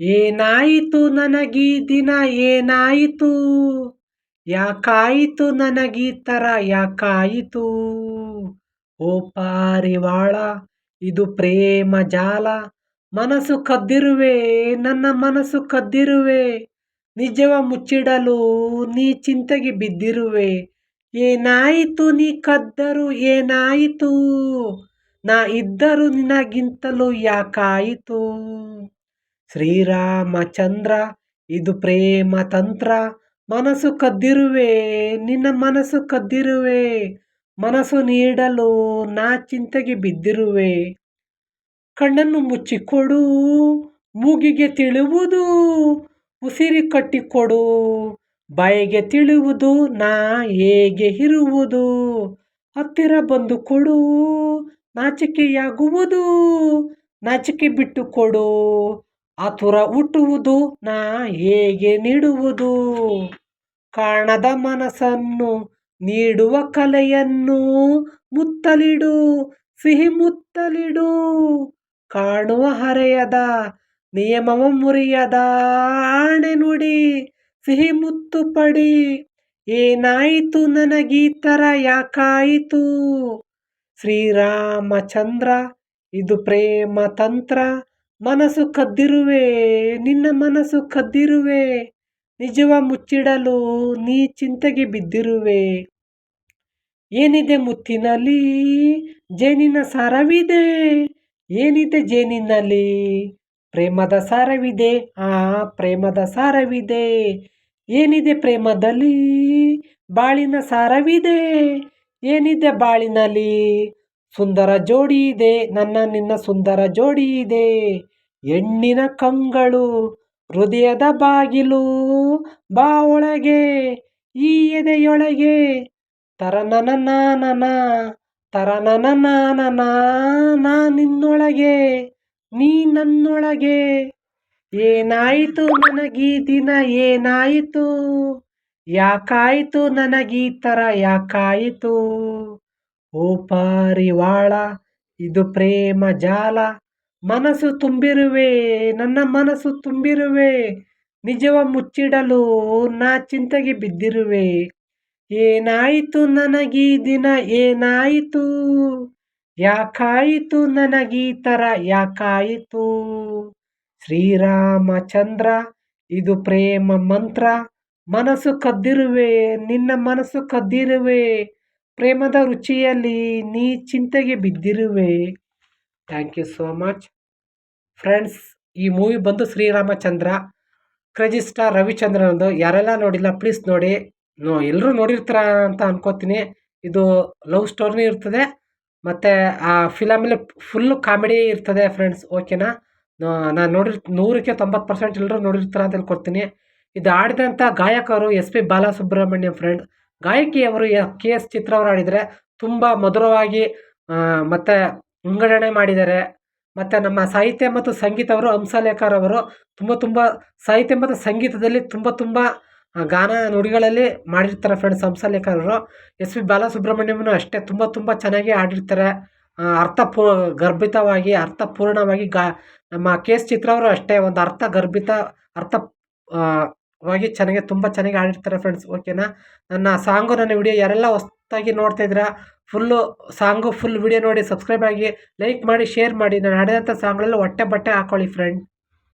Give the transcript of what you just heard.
ಏನಾಯಿತು ನನಗೀ ದಿನ, ಏನಾಯಿತು? ಯಾಕಾಯಿತು ನನಗೀ ಥರ, ಯಾಕಾಯಿತು? ಓ ಪಾರಿವಾಳ, ಇದು ಪ್ರೇಮ ಜಾಲ. ಮನಸ್ಸು ಕದ್ದಿರುವೆ, ನನ್ನ ಮನಸ್ಸು ಕದ್ದಿರುವೆ. ನಿಜವ ಮುಚ್ಚಿಡಲು ನೀ ಚಿಂತೆಗೆ ಬಿದ್ದಿರುವೆ. ಏನಾಯಿತು ನೀ ಕದ್ದರು, ಏನಾಯಿತು? ನಾ ಇದ್ದರು ನಿನಗಿಂತಲೂ ಯಾಕಾಯಿತು? ಶ್ರೀರಾಮಚಂದ್ರ, ಇದು ಪ್ರೇಮ ತಂತ್ರ ಮನಸ್ಸು ಕದ್ದಿರುವೆ, ನಿನ್ನ ಮನಸ್ಸು ಕದ್ದಿರುವೆ. ಮನಸ್ಸು ನೀಡಲು ನಾ ಚಿಂತೆಗೆ ಬಿದ್ದಿರುವೆ. ಕಣ್ಣನ್ನು ಮುಚ್ಚಿಕೊಡು, ಮೂಗಿಗೆ ತಿಳುವುದು, ಉಸಿರಿ ಕಟ್ಟಿಕೊಡು. ಬಾಯಿಗೆ ತಿಳಿಯುವುದು ನಾ ಹೇಗೆ ಇರುವುದು. ಹತ್ತಿರ ಬಂದು ಕೊಡು, ನಾಚಿಕೆಯಾಗುವುದು, ನಾಚಿಕೆ ಬಿಟ್ಟು ಕೊಡು. ಆತುರ ಹುಟ್ಟುವುದು ನಾ ಹೇಗೆ ನೀಡುವುದು? ಕಾಣದ ಮನಸ್ಸನ್ನು ನೀಡುವ ಕಲೆಯನ್ನು ಮುತ್ತಲಿಡು, ಸಿಹಿ ಮುತ್ತಲಿಡು. ಕಾಣುವ ಹರೆಯದ, ನಿಯಮವ ಮುರಿಯದ ಆಣೆ ನುಡಿ, ಸಿಹಿ ಮುತ್ತು ಪಡಿ. ಏನಾಯಿತು ನನಗೀತರ ಯಾಕಾಯಿತು? ಶ್ರೀರಾಮಚಂದ್ರ, ಇದು ಪ್ರೇಮ ತಂತ್ರ. ಮನಸ್ಸು ಕದ್ದಿರುವೆ, ನಿನ್ನ ಮನಸ್ಸು ಕದ್ದಿರುವೆ, ನಿಜವ ಮುಚ್ಚಿಡಲು ನೀ ಚಿಂತೆಗೆ ಬಿದ್ದಿರುವೆ. ಏನಿದೆ ಮುತ್ತಿನಲ್ಲಿ? ಜೇನಿನ ಸಾರವಿದೆ. ಏನಿದೆ ಜೇನಿನಲ್ಲಿ? ಪ್ರೇಮದ ಸಾರವಿದೆ. ಆ ಪ್ರೇಮದ ಸಾರವಿದೆ. ಏನಿದೆ ಪ್ರೇಮದಲ್ಲಿ? ಬಾಳಿನ ಸಾರವಿದೆ. ಏನಿದೆ ಬಾಳಿನಲ್ಲಿ? ಸುಂದರ ಜೋಡಿ ಇದೆ. ನನ್ನ ನಿನ್ನ ಸುಂದರ ಜೋಡಿ ಇದೆ. ಹೆಣ್ಣಿನ ಕಂಗಳು ಹೃದಯದ ಬಾಗಿಲು ಬಾ ಒಳಗೆ, ಈ ಎದೆಯೊಳಗೆ. ತರನನ ನಾನನ ತರನನ ನಾನನ, ನಾ ನಿನ್ನೊಳಗೆ, ನೀ ನನ್ನೊಳಗೆ. ಏನಾಯಿತು ನನಗೀ ದಿನ, ಏನಾಯಿತು? ಯಾಕಾಯಿತು ನನಗೀ ಥರ, ಯಾಕಾಯಿತು? ಓ ಪಾರಿವಾಳ, ಇದು ಪ್ರೇಮ ಜಾಲ. ಮನಸ್ಸು ತುಂಬಿರುವೆ, ನನ್ನ ಮನಸ್ಸು ತುಂಬಿರುವೆ, ನಿಜವ ಮುಚ್ಚಿಡಲು ನಾ ಚಿಂತೆಗೆ ಬಿದ್ದಿರುವೆ. ಏನಾಯಿತು ನನಗೀ ದಿನ, ಏನಾಯಿತು? ಯಾಕಾಯಿತು ನನಗೀ ಥರ, ಯಾಕಾಯಿತು? ಶ್ರೀರಾಮಚಂದ್ರ ಇದು ಪ್ರೇಮ ಮಂತ್ರ. ಮನಸ್ಸು ಕದ್ದಿರುವೆ, ನಿನ್ನ ಮನಸ್ಸು ಕದ್ದಿರುವೆ. ಪ್ರೇಮದ ರುಚಿಯಲ್ಲಿ ನೀ ಚಿಂತೆಗೆ ಬಿದ್ದಿರುವೆ. Thank you so much. Friends, ಈ ಮೂವಿ ಬಂದು ಶ್ರೀರಾಮಚಂದ್ರ ಕ್ರೇಜಿ ಸ್ಟಾರ್ ರವಿಚಂದ್ರನದು. ಯಾರೆಲ್ಲ ನೋಡಿಲ್ಲ ಪ್ಲೀಸ್ ನೋಡಿ. ನೋ ಎಲ್ಲರೂ ನೋಡಿರ್ತಾರ ಅಂತ ಅನ್ಕೋತೀನಿ. ಇದು ಲವ್ ಸ್ಟೋರಿನೂ ಇರ್ತದೆ. ಮತ್ತು ಆ ಫಿಲಮಲ್ಲಿ ಫುಲ್ಲು ಕಾಮಿಡಿ ಇರ್ತದೆ ಫ್ರೆಂಡ್ಸ್ ಓಕೆನಾ ನಾನು ನೋಡಿರ್, ನೂರಕ್ಕೆ ತೊಂಬತ್ತು ಪರ್ಸೆಂಟ್ ಎಲ್ಲರೂ ನೋಡಿರ್ತಾರ ಅಂತ ಹೇಳ್ಕೊಡ್ತೀನಿ ಇದು ಆಡಿದಂಥ ಗಾಯಕರು ಎಸ್ ಪಿ ಬಾಲಸುಬ್ರಹ್ಮಣ್ಯಂ ಫ್ರೆಂಡ್ ಗಾಯಕಿಯವರು ಕೆ ಎಸ್ ಚಿತ್ರ ಅವರು ಆಡಿದರೆ ತುಂಬ ಮಧುರವಾಗಿ ಮತ್ತು ವಿಂಗಡಣೆ ಮಾಡಿದ್ದಾರೆ. ಮತ್ತು ನಮ್ಮ ಸಾಹಿತ್ಯ ಮತ್ತು ಸಂಗೀತವರು ಹಂಸಲೇಖರವರು ತುಂಬ ತುಂಬ ಸಾಹಿತ್ಯ ಮತ್ತು ಸಂಗೀತದಲ್ಲಿ ತುಂಬ ತುಂಬ ಗಾನ ನುಡಿಗಳಲ್ಲಿ ಮಾಡಿರ್ತಾರೆ ಫ್ರೆಂಡ್ಸ್ ಹಂಸಲೇಖರವರು ಎಸ್ ಪಿ ಬಾಲಸುಬ್ರಹ್ಮಣ್ಯಮನು ಅಷ್ಟೇ ತುಂಬ ತುಂಬ ಚೆನ್ನಾಗಿ ಹಾಡಿರ್ತಾರೆ. ಅರ್ಥಪೂ, ಗರ್ಭಿತವಾಗಿ, ಅರ್ಥಪೂರ್ಣವಾಗಿ ಗಾ, ನಮ್ಮ ಕೆ ಎಸ್ ಚಿತ್ರ ಅವರು ಅಷ್ಟೇ ಒಂದು ಅರ್ಥ ಗರ್ಭಿತ, ಅರ್ಥ ವಾಗಿ ಚೆನ್ನಾಗಿ, ತುಂಬ ಚೆನ್ನಾಗಿ ಹಾಡಿರ್ತಾರೆ ಫ್ರೆಂಡ್ಸ್ ಓಕೆನಾ ನನ್ನ ಸಾಂಗು ನನ್ನ ವಿಡಿಯೋ ಯಾರೆಲ್ಲ ಹೊಸ್ದಾಗಿ ನೋಡ್ತಾ ಇದ್ದೀರಾ, ಫುಲ್ಲು ಸಾಂಗು, ಫುಲ್ ವಿಡಿಯೋ ನೋಡಿ ಸಬ್ಸ್ಕ್ರೈಬ್ ಆಗಿ ಲೈಕ್ ಮಾಡಿ ಶೇರ್ ಮಾಡಿ. ನಾನು ಹಾಡಿದಂಥ ಸಾಂಗ್ಗಳೆಲ್ಲ ಹೊಟ್ಟೆ ಬಟ್ಟೆ ಹಾಕ್ಕೊಳ್ಳಿ ಫ್ರೆಂಡ್